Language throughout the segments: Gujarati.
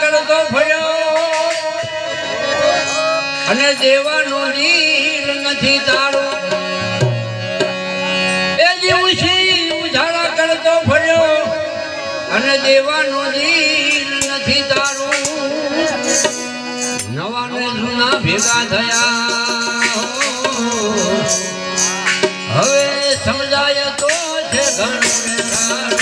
કરતો ફર્યો અને દેવાનો નીર નથી તારો. એ જીવશી ઉજાળા કરતો ફર્યો અને દેવાનો નીર નથી તારો. નવા ને જૂના ભેગા થયા. હવે સમજાય તો છે ઘણું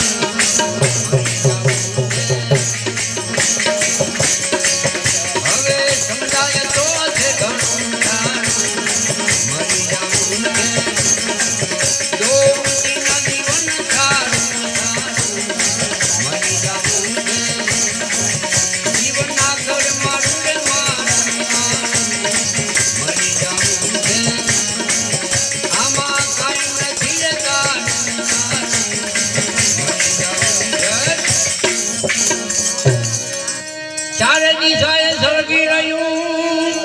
ચારે દિશાએ સળગી રહ્યું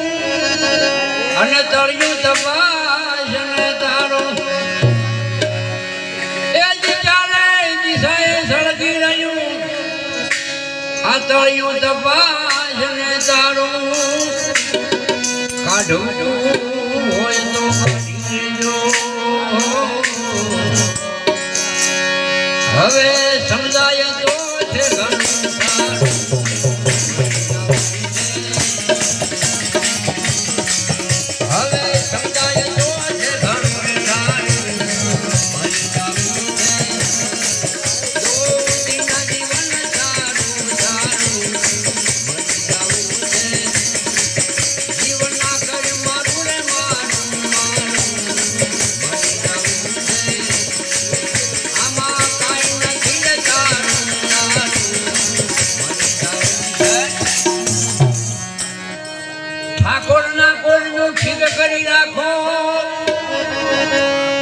અને તળિયું તપાસ તારો. એ ચારે દિશાએ સળગી રહ્યું, આ તળિયું તપાસ અને તારો. કાઢવું હોય હવે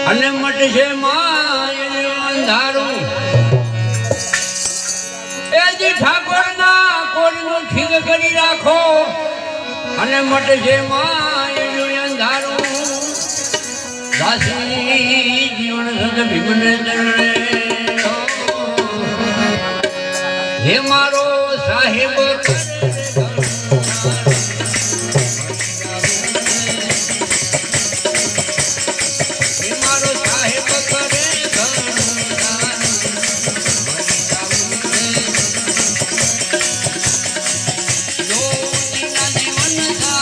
અને મટશે માયનું અંધારું. એ જે ઠાકોરના કોળનું ઠીક કરી રાખો. અને મટશે માયનું અંધારું. દાસી જીવન સદ ભીમને ચરણે હે મારો સાહેબ one